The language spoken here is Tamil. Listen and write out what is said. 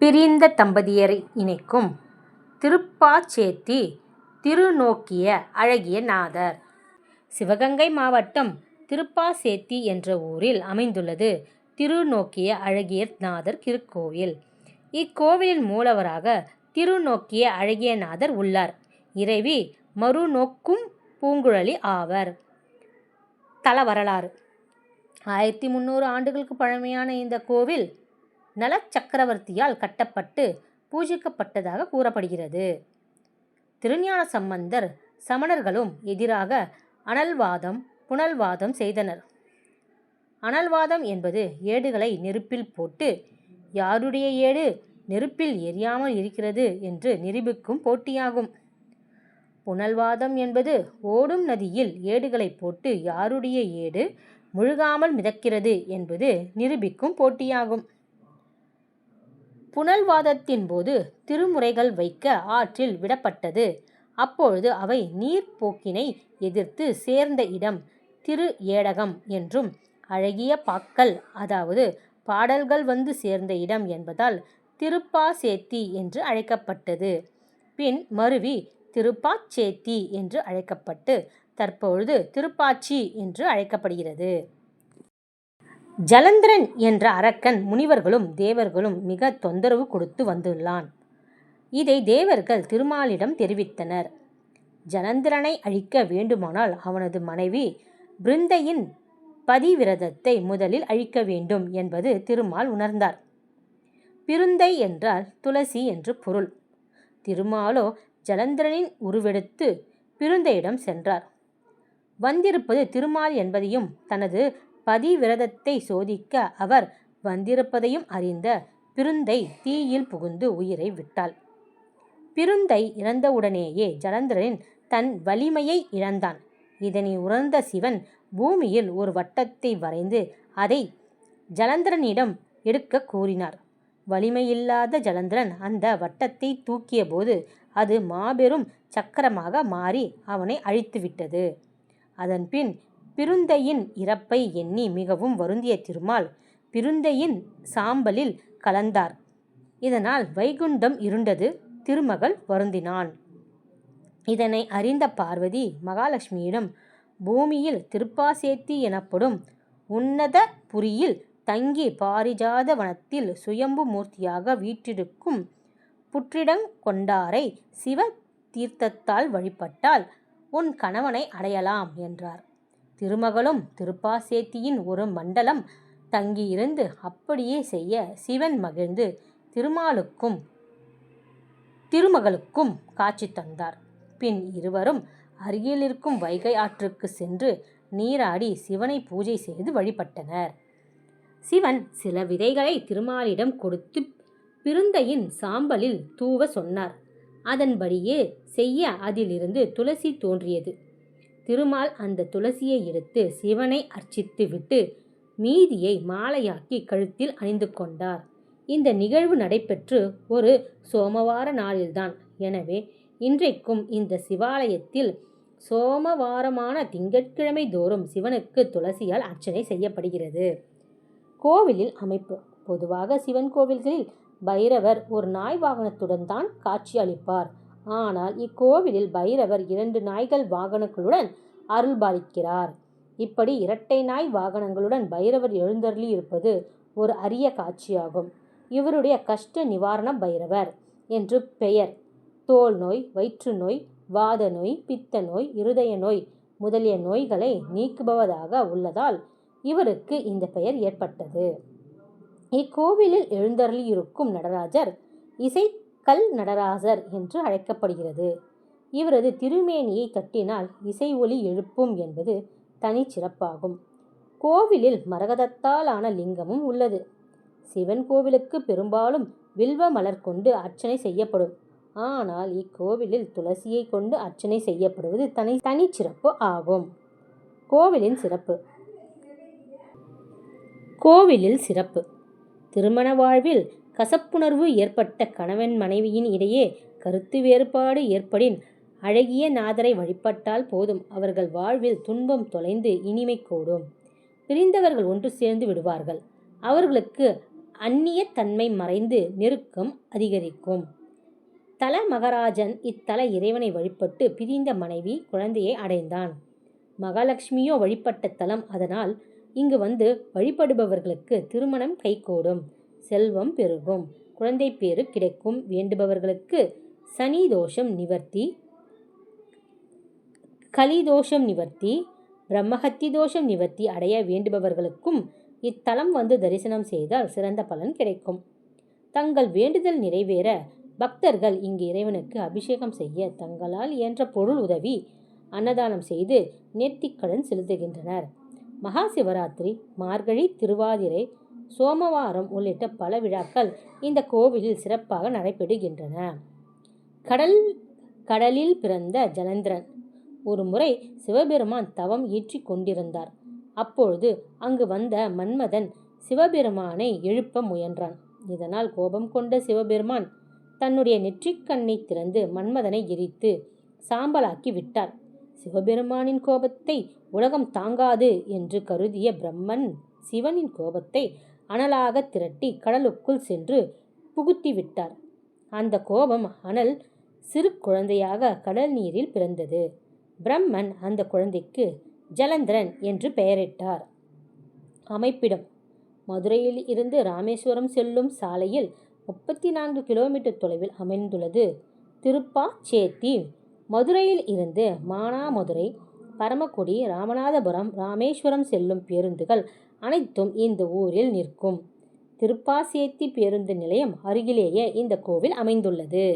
பிரிந்த தம்பதியரை இணைக்கும் திருப்பாச்சேத்தி திருநோக்கிய அழகியநாதர் சிவகங்கை மாவட்டம் திருப்பாச்சேத்தி என்ற ஊரில் அமைந்துள்ளது திருநோக்கிய அழகிய நாதர் திருக்கோவில் இக்கோவிலின் மூலவராக திருநோக்கிய அழகியநாதர் உள்ளார். இறைவி மறுநோக்கும் பூங்குழலி ஆவர். தல வரலாறு ஆயிரத்தி முந்நூறு ஆண்டுகளுக்கு பழமையான இந்த கோவில் நள சக்கரவர்த்தியால் கட்டப்பட்டு பூஜிக்கப்பட்டதாக கூறப்படுகிறது. திருஞான சம்பந்தர் சமணர்களும் எதிராக அனல்வாதம் புனல்வாதம் செய்தனர். அனல்வாதம் என்பது ஏடுகளை நெருப்பில் போட்டு யாருடைய ஏடு நெருப்பில் எரியாமல் இருக்கிறது என்று நிரூபிக்கும் போட்டியாகும். புனல்வாதம் என்பது ஓடும் நதியில் ஏடுகளைப் போட்டு யாருடைய ஏடு முழுகாமல் மிதக்கிறது என்பது நிரூபிக்கும் போட்டியாகும். புனல்வாதத்தின் போது திருமுறைகள் வைக்க ஆற்றில் விடப்பட்டது. அப்பொழுது அவை நீர்ப்போக்கினை எதிர்த்து சேர்ந்த இடம் திரு ஏடகம் என்றும் அழகிய பாக்கள் அதாவது பாடல்கள் வந்து சேர்ந்த இடம் என்பதால் திருப்பாச்சேத்தி என்று அழைக்கப்பட்டது. பின் மருவி திருப்பாச்சேத்தி என்று அழைக்கப்பட்டு தற்பொழுது திருப்பாச்சி என்று அழைக்கப்படுகிறது. ஜலந்திரன் என்ற அரக்கன் முனிவர்களும் தேவர்களும் மிக தொந்தரவு கொடுத்து வந்துள்ளான். இதை தேவர்கள் திருமாலிடம் தெரிவித்தனர். ஜலந்திரனை அழிக்க வேண்டுமானால் அவனது மனைவி பிருந்தையின் பதிவிரதத்தை முதலில் அழிக்க வேண்டும் என்பது திருமால் உணர்ந்தார். பிருந்தை என்றால் துளசி என்று பொருள். திருமாலோ ஜலந்திரனின் உருவெடுத்து பிருந்தையிடம் சென்றார். வந்திருப்பது திருமால் என்பதையும் தனது பதிவிரதத்தை சோதிக்க அவர் வந்திருப்பதையும் அறிந்த பிருந்தை தீயில் புகுந்து உயிரை விட்டாள். பிருந்தை இறந்தவுடனேயே ஜலந்தரன் தன் வலிமையை இழந்தான். இதனை உணர்ந்த சிவன் பூமியில் ஒரு வட்டத்தை வரைந்து அதை ஜலந்தரனிடம் எடுக்கக் கூறினார். வலிமையில்லாத ஜலந்தரன் அந்த வட்டத்தை தூக்கிய போது அது மாபெரும் சக்கரமாக மாறி அவனை அழித்துவிட்டது. அதன்பின் பிருந்தையின் இறப்பை எண்ணி மிகவும் வருந்திய திருமால் பிருந்தையின் சாம்பலில் கலந்தார். இதனால் வைகுண்டம் இருண்டது. திருமகள் வருந்தினான் இதனை அறிந்த பார்வதி மகாலட்சுமியிடம் பூமியில் திருப்பாசேத்தி எனப்படும் உன்னத புரியில் தங்கி பாரிஜாத வனத்தில் சுயம்பு மூர்த்தியாக வீற்றிருக்கும் புற்றிடங் கொண்டாரை சிவ தீர்த்தத்தால் வழிபட்டால் உன் கணவனை அடையலாம் என்றார். திருமகளும் திருப்பாசேத்தியின் ஒரு மண்டலம் தங்கியிருந்து அப்படியே செய்ய சிவன் மகிழ்ந்து திருமாலுக்கும் திருமகளுக்கும் காட்சி தந்தார். பின் இருவரும் அருகிலிருக்கும் வைகை ஆற்றுக்கு சென்று நீராடி சிவனை பூஜை செய்து வழிபட்டனர். சிவன் சில விதைகளை திருமாலிடம் கொடுத்து பிருந்தையின் சாம்பலில் தூவ சொன்னார். அதன்படியே செய்ய அதிலிருந்து துளசி தோன்றியது. திருமால் அந்த துளசியை எடுத்து சிவனை அர்ச்சித்து விட்டு மீதியை மாலையாக்கி கழுத்தில் அணிந்து கொண்டார். இந்த நிகழ்வு நடைபெற்று ஒரு சோமவார நாளில்தான். எனவே இன்றைக்கும் இந்த சிவாலயத்தில் சோமவாரமான திங்கட்கிழமை தோறும் சிவனுக்கு துளசியால் அர்ச்சனை செய்யப்படுகிறது. கோவிலில் அமைப்பு பொதுவாக சிவன் கோவில்களில் பைரவர் ஒரு நாய் வாகனத்துடன் தான் காட்சி அளிப்பார். ஆனால் இக்கோவிலில் பைரவர் இரண்டு நாய்கள் வாகனங்களுடன் அருள்பாலிக்கிறார். இப்படி இரட்டை நாய் வாகனங்களுடன் பைரவர் எழுந்தருளியிருப்பது ஒரு அரிய காட்சியாகும். இவருடைய கஷ்ட நிவாரண பைரவர் என்று பெயர். தோல் நோய் வயிற்று நோய் வாத நோய் பித்த நோய் இருதய நோய் முதலிய நோய்களை நீக்குபவதாக உள்ளதால் இவருக்கு இந்த பெயர் ஏற்பட்டது. இக்கோவிலில் எழுந்தருளியிருக்கும் நடராஜர் இசை கல் நடராசர் என்று அழைக்கப்படுகிறது. இவரது திருமேனியை தட்டினால் இசை ஒலி எழுப்பும் என்பது தனிச்சிறப்பாகும் கோவிலில் மரகதத்தால் ஆன லிங்கமும் உள்ளது. சிவன் கோவிலுக்கு பெரும்பாலும் வில்வ மலர் கொண்டு அர்ச்சனை செய்யப்படும். ஆனால் இக்கோவிலில் துளசியை கொண்டு அர்ச்சனை செய்யப்படுவது தனி தனிச்சிறப்பு ஆகும். கோவிலின் சிறப்பு கோவிலில் சிறப்பு திருமண வாழ்வில் கசப்புணர்வு ஏற்பட்ட கணவன் மனைவியின் இடையே கருத்து வேறுபாடு ஏற்படின் அழகிய நாதரை வழிபட்டால் போதும் அவர்கள் வாழ்வில் துன்பம் தொலைந்து இனிமை கூடும். பிரிந்தவர்கள் ஒன்று சேர்ந்து விடுவார்கள். அவர்களுக்கு அந்நிய தன்மை மறைந்து நெருக்கம் அதிகரிக்கும் தல மகராஜன் இத்தல இறைவனை வழிபட்டு பிரிந்த மனைவி குழந்தையை அடைந்தான் மகாலட்சுமியோ வழிபட்ட தலம் அதனால் இங்கு வந்து வழிபடுபவர்களுக்கு திருமணம் கைகூடும் செல்வம் பெருகும். குழந்தை பேறு கிடைக்கும். வேண்டுபவர்களுக்கு சனி தோஷம் நிவர்த்தி. கலிதோஷம் நிவர்த்தி. பிரம்மஹத்தி தோஷம் நிவர்த்தி அடைய வேண்டுபவர்களுக்கும் இத்தலம் வந்து தரிசனம் செய்தால் சிறந்த பலன் கிடைக்கும். தங்கள் வேண்டுதல் நிறைவேற பக்தர்கள் இங்கு இறைவனுக்கு அபிஷேகம் செய்ய தங்களால் இயன்ற பொருள் உதவி அன்னதானம் செய்து நேர்த்திக்கடன் செலுத்துகின்றனர். மகா சிவராத்திரி மார்கழி திருவாதிரை சோமவாரம் உள்ளிட்ட பல விழாக்கள் இந்த கோவிலில் சிறப்பாக நடைபெறுகின்றன. கடல் கடலில் பிறந்த ஜலந்திரன் ஒரு முறை சிவபெருமான் தவம் ஈற்றிக் கொண்டிருந்தார். அப்பொழுது அங்கு வந்த மன்மதன் சிவபெருமானை எழுப்ப முயன்றான். இதனால் கோபம் கொண்ட சிவபெருமான் தன்னுடைய நெற்றிக்கண்ணை திறந்து மன்மதனை எரித்து சாம்பலாக்கி விட்டார். சிவபெருமானின் கோபத்தை உலகம் தாங்காது என்று கருதிய பிரம்மன் சிவனின் கோபத்தை அனலாக திரட்டி கடலுக்குள் சென்று புகுத்தி விட்டார் அந்த கோபம் அனல் சிறு குழந்தையாக கடல் நீரில் பிறந்தது. பிரம்மன் அந்த குழந்தைக்கு ஜலந்திரன் என்று பெயரிட்டார். அமைப்பிடம் மதுரையில் இருந்து ராமேஸ்வரம் செல்லும் சாலையில் முப்பத்தி நான்கு கிலோமீட்டர் தொலைவில் அமைந்துள்ளது. திருப்பாச்சேத்தி மதுரையில் இருந்து மானாமதுரை பரமக்குடி ராமநாதபுரம் ராமேஸ்வரம் செல்லும் பேருந்துகள் அனைத்தும் இந்த ஊரில் நிற்கும். திருப்பாசேத்தி பேருந்து நிலையம் அருகிலேயே இந்த கோவில் அமைந்துள்ளது.